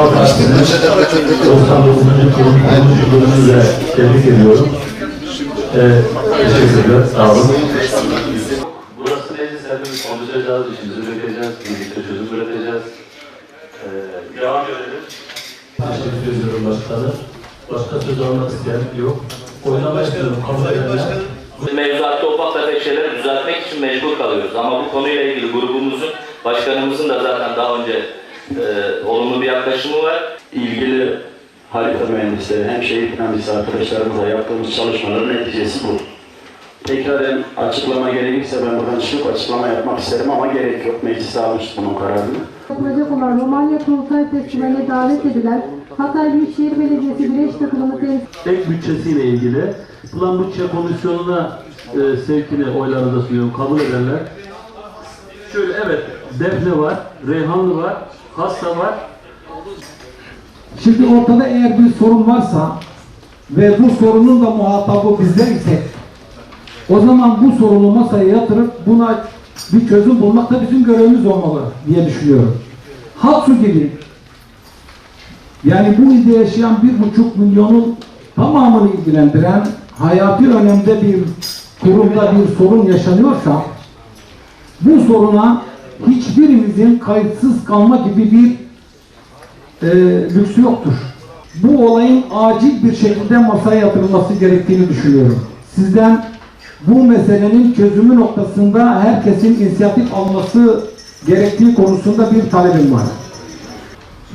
Ulusal Partisi'nin 99. kuruluşu bölümünü tebrik ediyorum. Ee, teşekkürler, sağ olun. Burası meclis hepimiz konuşacağız, işimizi üreteceğiz, birlikte çözüm üreteceğiz. Ee, devam edelim. Teşekkür ediyorum başkanım. Başka söz almak isteyen yok. Kabul edenler. Mevzuatta ufak tefek şeyleri düzeltmek için mecbur kalıyoruz. Ama bu konuyla ilgili grubumuzun, başkanımızın da zaten daha önce e, olumlu bir yaklaşımı var. ilgili harita mühendisleri hem şehir plancısı arkadaşlarımızla yaptığımız çalışmaların neticesi bu. Tekraren açıklama gerekirse ben buradan çıkıp açıklama yapmak isterim ama gerek yok. Meclis almış bunun kararını. Yapılacak olan Romanya Kurultay Festivali'ne davet edilen Hatay Büyükşehir Belediyesi Güreş takımını temsil Ek bütçesiyle ilgili Plan Bütçe Komisyonu'na e, sevkini oylarınıza sunuyorum. Kabul edenler. Şöyle evet, Defne var, Reyhanlı var, Hassa var. Şimdi ortada eğer bir sorun varsa ve bu sorunun da muhatabı bizler isek o zaman bu sorunu masaya yatırıp buna bir çözüm bulmak da bizim görevimiz olmalı diye düşünüyorum. Hatsu gibi yani bu ilde yaşayan bir buçuk milyonun tamamını ilgilendiren hayati önemde bir kurumda bir sorun yaşanıyorsa bu soruna hiçbirimizin kayıtsız kalma gibi bir e, lüksü yoktur. Bu olayın acil bir şekilde masaya yatırılması gerektiğini düşünüyorum. Sizden bu meselenin çözümü noktasında herkesin inisiyatif alması gerektiği konusunda bir talebim var.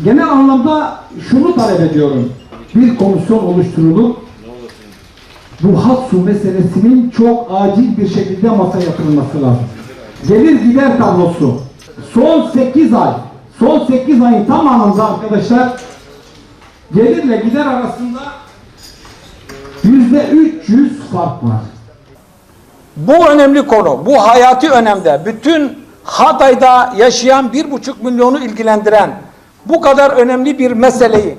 Genel anlamda şunu talep ediyorum. Bir komisyon oluşturulup bu hat su meselesinin çok acil bir şekilde masaya yatırılması lazım. Gelir gider tablosu. Son 8 ay, son 8 ayın tamamında arkadaşlar gelirle gider arasında yüzde 300 fark var. Bu önemli konu, bu hayati önemde. Bütün Hatay'da yaşayan bir buçuk milyonu ilgilendiren bu kadar önemli bir meseleyi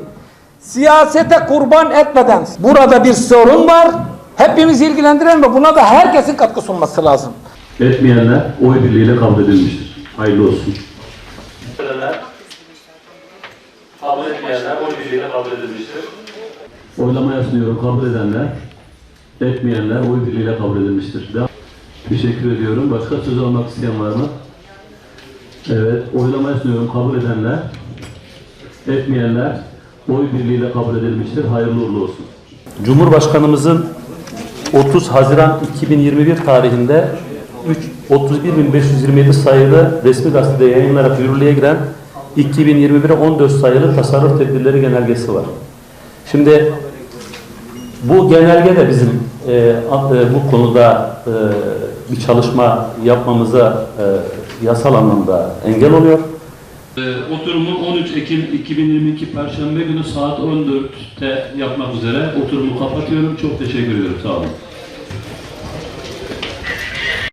siyasete kurban etmeden burada bir sorun var. Hepimizi ilgilendiren ve buna da herkesin katkı sunması lazım. Etmeyenler oy birliğiyle kabul edilmiştir. Hayırlı olsun. Kabul etmeyenler oy birliğiyle kabul edilmiştir. Oylamaya sunuyorum. Kabul edenler, etmeyenler oy birliğiyle kabul edilmiştir. Devam. Teşekkür ediyorum. Başka söz almak isteyen var mı? Evet. Oylamaya sunuyorum. Kabul edenler, etmeyenler oy birliğiyle kabul edilmiştir. Hayırlı uğurlu olsun. Cumhurbaşkanımızın 30 Haziran 2021 tarihinde 3 31.527 sayılı resmi gazetede yayınlanarak yürürlüğe giren 2021'e 14 sayılı tasarruf tedbirleri genelgesi var. Şimdi bu genelge de bizim e, e, bu konuda e, bir çalışma yapmamıza e, yasal anlamda engel oluyor. Ee, Oturumu 13 Ekim 2022 Perşembe günü saat 14'te yapmak üzere oturumu kapatıyorum. Çok teşekkür ediyorum. Sağ olun.